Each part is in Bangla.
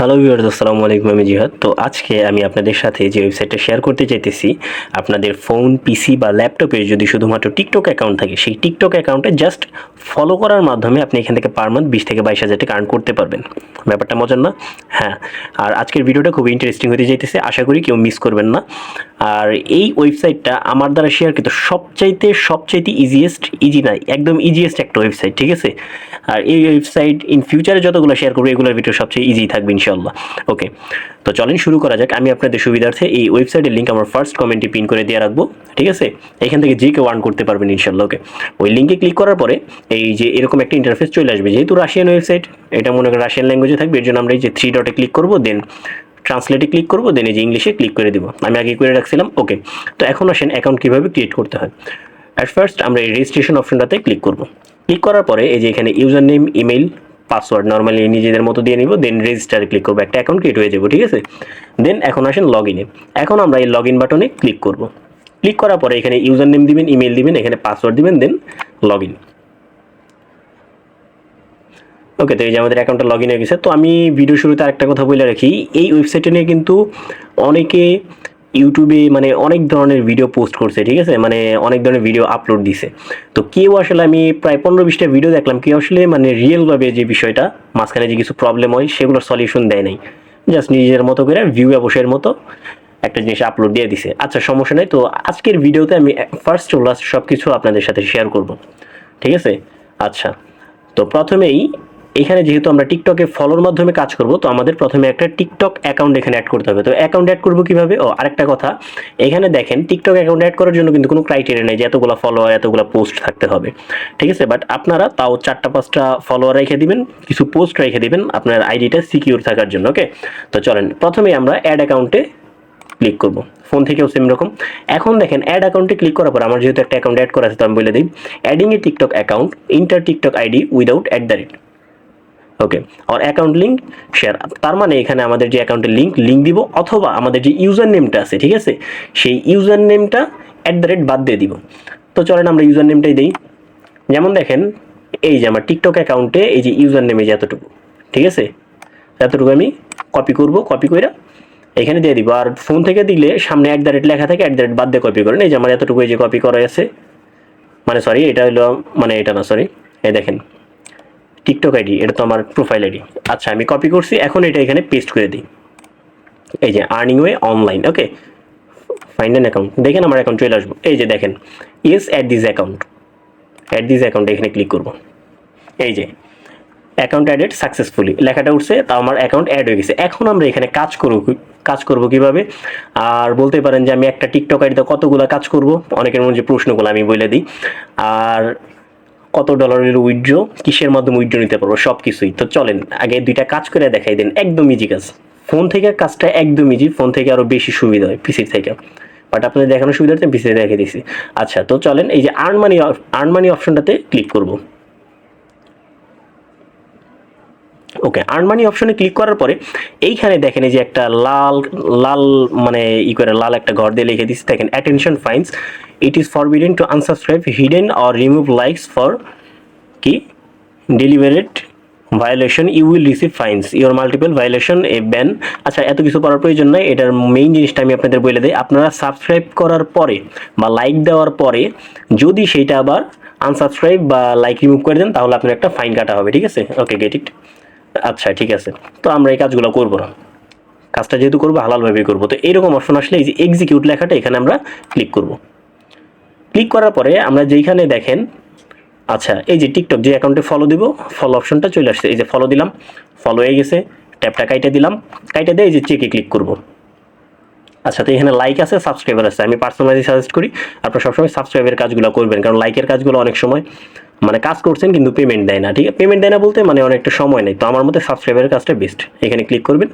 হ্যালো ভিউয়ার্স আসসালামু আলাইকুম, আমি জিহাদ। তো আজকে আমি আপনাদের সাথে যে ওয়েবসাইটটা শেয়ার করতে চাইতেছি, আপনাদের ফোন পিসি বা ল্যাপটপে যদি শুধুমাত্র টিকটক অ্যাকাউন্ট থাকে, সেই টিকটক অ্যাকাউন্টে জাস্ট ফলো করার মাধ্যমে আপনি এখান থেকে পার মান্থ বিশ থেকে বাইশ হাজার টাকা আর্ন করতে পারবেন। ব্যাপারটা মজার না? হ্যাঁ। আর আজকের ভিডিওটা খুবই ইন্টারেস্টিং হতে যাইতেছে আশা করি কেউ মিস করবেন না। আর এই ওয়েবসাইটটা আমার দ্বারা শেয়ার কিন্তু সবচাইতে সবচাইতে ইজিয়েস্ট ইজি নাই একদম ইজিয়েস্ট একটা ওয়েবসাইট ঠিক আছে? আর এই ওয়েবসাইট ইন ফিউচারে যতগুলো শেয়ার করব, এগুলোর ভিতরে সবচেয়ে ইজি থাকবে ইনশাল্লাহ ওকে, তো চলেন শুরু করা যাক। আমি আপনাদের সুবিধার্থে এই ওয়েবসাইটের লিঙ্ক আমার ফার্স্ট কমেন্টে পিন করে দিয়ে রাখব, ঠিক আছে? এখান থেকে যে কেউ আর্ন করতে পারবেন ইনশাল্লাহ ওকে? ওই লিঙ্কে ক্লিক করার পরে এই যে এরকম একটা ইন্টারফেস চলে আসবে, যেহেতু রাশিয়ান ওয়েবসাইট এটা মনে করেন রাশিয়ান ল্যাঙ্গুয়েজে থাকবে, এর জন্য আমরা এই যে থ্রি ডটে ক্লিক করব দেন ট্রান্সলেটে ক্লিক করব দেন এই যে ইংলিশে ক্লিক করে দিব। আমি আগে করে রাখছিলাম, ওকে? তো এখন আসেন অ্যাকাউন্ট কীভাবে ক্রিয়েট করতে হয়। অ্যাট ফার্স্ট আমরা এই রেজিস্ট্রেশন অপশনটাতে ক্লিক করব। ক্লিক করার পরে এই যে এখানে user name email password normally নিজেদের মতো দিয়ে নিব দেন রেজিস্টারে ক্লিক করব একটা অ্যাকাউন্ট ক্রিয়েট হয়ে যাব, ঠিক আছে? দেন এখন আসেন লগ ইনে এখন আমরা এই লগ ইন বাটনে ক্লিক করব। ক্লিক করার পরে এখানে ইউজার নেম দিবেন ইমেল দিবেন, এখানে পাসওয়ার্ড দিবেন দেন লগ ইন ওকে তো এই যে আমাদের অ্যাকাউন্টটা লগ ইন হয়ে গেছে। তো আমি ভিডিও শুরুতে আরেকটা কথা বলে রাখি। এই ওয়েবসাইটে নিয়ে কিন্তু অনেকে ইউটিউবে মানে অনেক ধরনের ভিডিও পোস্ট করছে, ঠিক আছে? মানে অনেক ধরনের ভিডিও আপলোড দিছে। তো কেউ আসলে আমি প্রায় পনেরো বিশটা ভিডিও দেখলাম, কেউ আসলে মানে রিয়েলভাবে যে বিষয়টা, মাঝখানে যে কিছু প্রবলেম হয়, সেগুলোর সলিউশন দেয় নাই। জাস্ট নিজের মতো করে ভিউ অবশ্যের মতো একটা জিনিস আপলোড দিয়ে দিছে। আচ্ছা সমস্যা নেই। তো আজকের ভিডিওতে আমি ফার্স্ট লাস্ট সব কিছু আপনাদের সাথে শেয়ার করব। ঠিক আছে? আচ্ছা তো প্রথমেই এখানে যেহেতু আমরা টিকটকে ফলোর মাধ্যমে কাজ করব, তো আমাদের প্রথমে একটা টিকটক অ্যাকাউন্ট এখানে অ্যাড করতে হবে। তো অ্যাকাউন্ট অ্যাড করব কীভাবে? ও, আরেকটা কথা, এখানে দেখেন টিকটক অ্যাকাউন্ট অ্যাড করার জন্য কিন্তু কোনো ক্রাইটেরিয়া নেই যে এতগুলো ফলোয়ার এতগুলো পোস্ট থাকতে হবে। ঠিক আছে? বাট আপনারা তাও চারটা, পাঁচটা ফলোয়ার রেখে দিবেন, কিছু পোস্ট রেখে দিবেন আপনার আইডিটা সিকিউর থাকার জন্য ওকে তো চলেন, প্রথমে আমরা অ্যাড অ্যাকাউন্টে ক্লিক করব। ফোন থেকেও সেম রকম। এখন দেখেন অ্যাড অ্যাকাউন্টে ক্লিক করার পর আমার যেহেতু একটা অ্যাকাউন্ট অ্যাড করা আছে, তো আমি বলে দিই adding a TikTok account enter TikTok ID without at the rate okay R account link share তার মানে এখানে আমাদের যে অ্যাকাউন্টের লিঙ্ক লিঙ্ক দিব অথবা আমাদের যে ইউজার নেমটা আছে, ঠিক আছে? সেই ইউজার নেমটা অ্যাট দ্য রেট বাদ দিয়ে দিব। তো চলেন আমরা ইউজার নেমটাই দিই। যেমন দেখেন, এই যে আমার টিকটক অ্যাকাউন্টে এই যে ইউজার নেমে যে এতটুকু, ঠিক আছে? এতটুকু আমি কপি করব কপি করে এখানে দিয়ে দিব। আর ফোন থেকে দিলে সামনে অ্যাট দ্য রেট লেখা থাকে অ্যাট দ্য রেট বাদ দিয়ে কপি করেন। এই যে আমার এতটুকু এই যে কপি করা আছে মানে সরি এটা হলো মানে এটা না সরি এই দেখেন। টিকটক আইডি এটা তো আমার প্রোফাইল আইডি আচ্ছা আমি কপি করছি, এখন এটা এখানে পেস্ট করে দিই। এই যে earning way online okay find an account দেখেন আমার অ্যাকাউন্ট চলে আসব। এই যে দেখেন yes at this account at this account এখানে ক্লিক করব। এই যে অ্যাকাউন্ট অ্যাডেড সাকসেসফুলি লেখাটা উঠছে, তা আমার অ্যাকাউন্ট অ্যাড হয়ে গেছে। এখন আমরা এখানে কাজ করব কাজ করব কীভাবে? আর বলতে পারেন যে আমি একটা টিকটক আইডিতে কতগুলো কাজ করব? অনেকের মধ্যে প্রশ্নগুলো আমি বলে দিই। আর কত ডলারের উইড্রো, কিসের মাধ্যমে উইড্রো নিতে পারব সব কিছুই তো চলেন, আগে দুইটা কাজ করে দেখাই দেন, একদম ইজি কাজ। ফোন থেকে কাজটা একদম ইজি ফোন থেকে আরও বেশি সুবিধা হয় পিসির থেকে। বাট আপনাদের দেখানোর সুবিধা সুবিধার্থে পিসিতে দেখে দিছি। আচ্ছা তো চলেন, এই যে আর্ন মানি আর্ন মানি অপশনটাতে ক্লিক করব। ওকে আর্ন মানি অপশনে ক্লিক করার পরে, এইখানে দেখেন এই যে একটা লাল লাল মানে ই করে, লাল একটা ঘর দিয়ে লিখে দিচ্ছে দেখেন attention fines it is forbidden to unsubscribe hidden or remove likes for কি delivered violation you will receive fines your multiple violation a ban আচ্ছা এত কিছু করার প্রয়োজন নাই। এটার মেইন জিনিসটা আমি আপনাদের বলে দিই। আপনারা সাবস্ক্রাইব করার পরে বা লাইক দেওয়ার পরে যদি সেইটা আবার আনসাবস্ক্রাইব বা লাইক রিমুভ করে দেন, তাহলে আপনার একটা ফাইন কাটা হবে। ঠিক আছে? ওকে গেট ইট আচ্ছা ঠিক আছে। তো আমরা এই কাজগুলো করব না। কাজটা যেহেতু করব, হালালভাবেই করব। তো এইরকম অপশন আসলে এই যে এক্সিকিউট লেখাটা এখানে আমরা ক্লিক করব। ক্লিক করার পরে আমরা যেইখানে দেখেন আচ্ছা এই যে টিকটক যে অ্যাকাউন্টে ফলো দিব ফলো অপশনটা চলে আসছে। এই যে ফলো দিলাম ফলো হয়ে গেছে ট্যাপটা কাইটে দিলাম, কাইটে দিয়ে এই যে চেকে ক্লিক করব। আচ্ছা তো এখানে লাইক আছে সাবস্ক্রাইবার আছে। আমি পার্সোনালি সাজেস্ট করি, আপনারা সবসময় সাবস্ক্রাইবের কাজগুলো করবেন, কারণ লাইকের কাজগুলো অনেক সময় মানে কাজ করছেন কিন্তু পেমেন্ট দেয় না, ঠিক আছে? পেমেন্ট দেয় না বলতে মানে অনেকটা সময় নেই তো আমার মতে সাবস্ক্রাইবারের কাজটা বেস্ট এখানে ক্লিক করবেন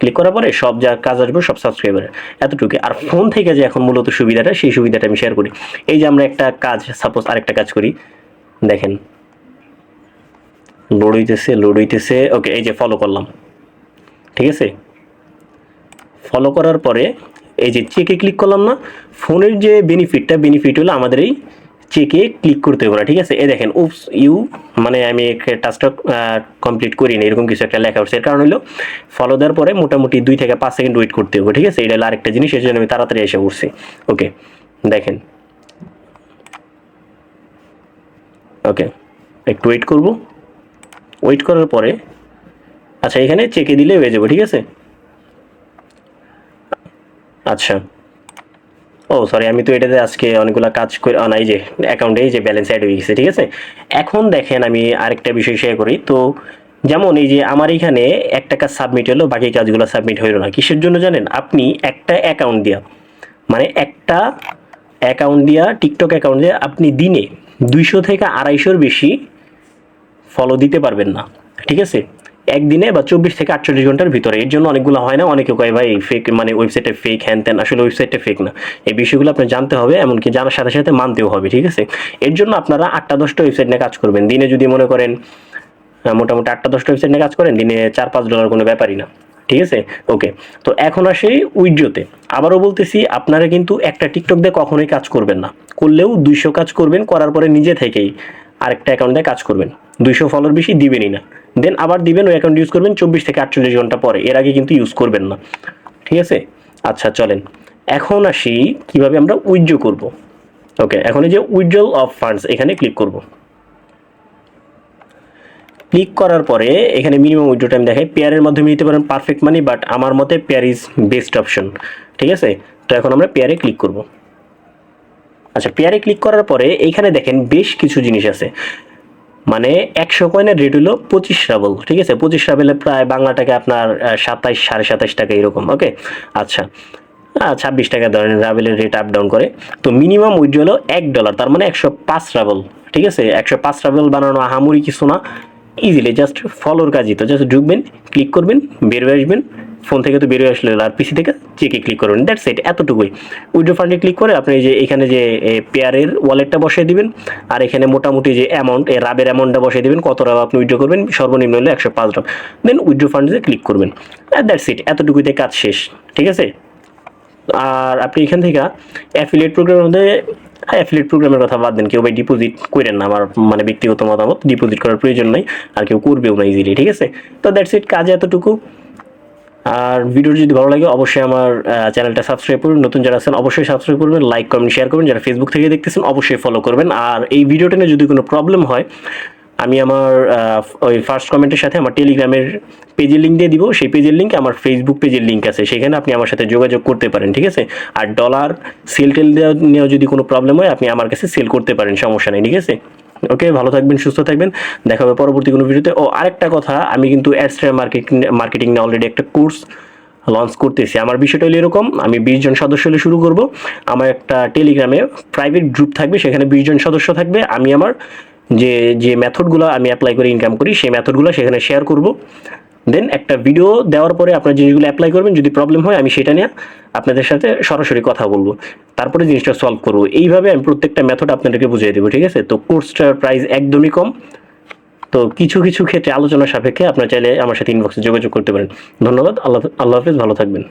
ক্লিক করার পরে সব যা কাজ আসবে সব সাবস্ক্রাইবারের এতটুকু আর ফোন থেকে যে এখন মূলত সুবিধাটা, সেই সুবিধাটা আমি শেয়ার করি। এই যে আমরা একটা কাজ সাপোজ আরেকটা কাজ করি। দেখেন। লোড হইতেছে লোড হইতেছে। ওকে এই যে ফলো করলাম। ঠিক আছে? ফলো করার পরে এই যে চেকে ক্লিক করলাম না ফোনের যে বেনিফিটটা বেনিফিট হলো আমাদের এই চেকে ক্লিক করতে হবে না, ঠিক আছে? এ দেখেন উপস ইউ মানে আমি টাস্কটা কমপ্লিট করিনি এরকম কিছু একটা লেখা উঠছে। এর কারণ হলো ফলো দেওয়ার পরে মোটামুটি দুই থেকে পাঁচ সেকেন্ড ওয়েট করতে হবে, ঠিক আছে? এটা হলো আরেকটা জিনিস এর জন্য আমি তাড়াতাড়ি এসে পড়ছি। ওকে দেখেন। ওকে একটু ওয়েট করব। ওয়েট করার পরে আচ্ছা এখানে চেকে দিলে হয়ে যাবে, ঠিক আছে? আচ্ছা। ও সরি আমি তো এটাতে আজকে অনেকগুলো কাজ করে এই যে অ্যাকাউন্টে এই যে ব্যালেন্স অ্যাড হয়ে গেছে, ঠিক আছে? এখন দেখেন আমি আরেকটা বিষয় শেয়ার করি। তো যেমন এই যে আমার এখানে একটা কাজ সাবমিট হলো, বাকি কাজগুলো সাবমিট হলো না। কিসের জন্য জানেন? আপনি একটা অ্যাকাউন্ট দিয়া মানে একটা অ্যাকাউন্ট দিয়া টিকটক অ্যাকাউন্ট দিয়ে আপনি দিনে দুইশো থেকে আড়াইশোর বেশি ফলো দিতে পারবেন না, ঠিক আছে? একদিনে বা চব্বিশ থেকে আটচল্লিশ ঘণ্টার ভিতরে। এর জন্য অনেকগুলো হয় না, অনেকে কয়, ভাই ফেক মানে ওয়েবসাইটে ফেক হ্যান ত্যান। আসলে ওয়েবসাইটে ফেক না। এই বিষয়গুলো আপনার জানতে হবে, এমনকি জানার সাথে সাথে মানতেও হবে, ঠিক আছে? এর জন্য আপনারা আটটা দশটা ওয়েবসাইট নিয়ে কাজ করবেন। দিনে যদি মনে করেন মোটামুটি আটটা দশটা ওয়েবসাইট নিয়ে কাজ করেন, দিনে চার পাঁচ ডলার কোনো ব্যাপারই না, ঠিক আছে? ওকে তো এখন আসি উইড্রোতে আবারও বলতেছি, আপনারা কিন্তু একটা টিকটক দিয়ে কখনোই কাজ করবেন না। করলেও দুইশো কাজ করবেন, করার পরে নিজে থেকেই। আরেকটা অ্যাকাউন্টে কাজ করবেন। দুইশো ফলোর বেশি দিবেনই না। দেন আবার দিবেন, ওই অ্যাকাউন্ট ইউজ করবেন চব্বিশ থেকে আটচল্লিশ ঘণ্টা পরে। এর আগে কিন্তু ইউজ করবেন না। ঠিক আছে? আচ্ছা চলেন। এখন আসি কীভাবে আমরা উইথড্র করব। ওকে এখন এই যে উইথড্রল অফ ফান্ডস এখানে ক্লিক করব। ক্লিক করার পরে এখানে মিনিমাম উইথড্র টাইম দেখায়। পেয়ারের মাধ্যমে নিতে পারেন পারফেক্ট মানি বাট আমার মতে পেয়ার ইজ বেস্ট অপশন ঠিক আছে? তো এখন আমরা পেয়ারে ক্লিক করব। আচ্ছা পেয়ারে ক্লিক করার পরে এইখানে দেখেন বেশ কিছু জিনিস আছে। মানে একশো কয়েনের রেট হলো পঁচিশ রাবল ঠিক আছে? পঁচিশ রাবেলে প্রায় বাংলা টাকা আপনার সাতাইশ, সাড়ে সাতাইশ টাকা এরকম ওকে আচ্ছা ছাব্বিশ টাকা ধরেন রাবেলের রেট আপ ডাউন করে। তো মিনিমাম উইড্রো হলো এক ডলার তার মানে একশো পাঁচ রাবল ঠিক আছে? একশো পাঁচ রাবল বানানো আহামরি কিছু না। ইজিলি জাস্ট ফলোর কাজই তো জাস্ট ঢুকবেন ক্লিক করবেন, বের হয়ে আসবেন। ফোন থেকে তো বেরিয়ে আসলে আর পিসি থেকে চেকে ক্লিক করবেন দ্যাটস ইট এতটুকুই। উইড্রো ফান্ডে ক্লিক করে আপনি যে এখানে যে পেয়ারের ওয়ালেটটা বসিয়ে দিবেন, আর এখানে মোটামুটি যে অ্যামাউন্ট এই রাবের অ্যামাউন্টটা বসিয়ে দিবেন, কত রাব আপনি উইড্রো করবেন, সর্বনিম্ন হলে একশো পাঁচ রাব দেন উইড্রো ফান্ডে ক্লিক করবেন দ্যাটস ইট এতটুকুতে কাজ শেষ, ঠিক আছে? আর আপনি এখান থেকে অ্যাফিলিয়েট প্রোগ্রামের মধ্যে অ্যাফিলিয়েট প্রোগ্রামের কথা বাদ দেন, কেউ ভাই ডিপোজিট করেন না, আমার মানে ব্যক্তিগত মতামত ডিপোজিট করার প্রয়োজন নাই, আর কেউ করবেও না ইজিলি ঠিক আছে? তো দ্যাটস ইট কাজ এতটুকু। আর ভিডিও যদি ভালো লাগে, অবশ্যই আমার চ্যানেলটা সাবস্ক্রাইব করুন নতুন যারা আছেন, অবশ্যই সাবস্ক্রাইব করবেন লাইক কমেন্ট শেয়ার করবেন। যারা ফেসবুক থেকে দেখতেছেন, অবশ্যই ফলো করবেন। আর এই ভিডিওটা নিয়ে যদি কোনো প্রবলেম হয়, আমি আমার ওই ফার্স্ট কমেন্টের সাথে আমার টেলিগ্রামের পেজের লিঙ্ক দিয়ে দিব। সেই পেজের লিঙ্ক আমার ফেসবুক পেজের লিঙ্ক আছে। সেখানে আপনি আমার সাথে যোগাযোগ করতে পারেন, ঠিক আছে? আর ডলার সেল টেল দেওয়া নিয়েও যদি কোনো প্রবলেম হয়, আপনি আমার কাছে সেল করতে পারেন, সমস্যা নেই, ঠিক আছে? ওকে ভালো থাকবেন, সুস্থ থাকবেন। দেখা হবে পরবর্তী কোনো ভিডিওতে। ও, আরেকটা কথা, আমি কিন্তু অ্যাডস্ট্রা মার্কেটিং মার্কেটিং নিয়ে অলরেডি একটা কোর্স লঞ্চ করতেছি। আমার বিষয়টা হলো এরকম, আমি বিশ জন সদস্য হলে শুরু করব। আমার একটা টেলিগ্রামে প্রাইভেট গ্রুপ থাকবে, সেখানে বিশ জন সদস্য থাকবে। আমি আমার যে যে মেথডগুলো আমি অ্যাপ্লাই করে ইনকাম করি, সেই মেথডগুলো সেখানে শেয়ার করব। দেন একটা ভিডিও দেওয়ার পরে আপনার জিনিসগুলো অ্যাপ্লাই করবেন, যদি প্রবলেম হয় আমি সেটা নিয়ে আপনাদের সাথে সরাসরি কথা বলব। তারপরে জিনিসটা সলভ করব। এইভাবে আমি প্রত্যেকটা মেথড আপনাদেরকে বুঝিয়ে দেবো, ঠিক আছে? তো কোর্সটার প্রাইস একদমই কম। তো কিছু কিছু ক্ষেত্রে আলোচনা সাপেক্ষে আপনার চাইলে আমার সাথে ইনবক্সে যোগাযোগ করতে পারেন। ধন্যবাদ। আল্লাহ আল্লাহ হাফিজ। ভালো থাকবেন।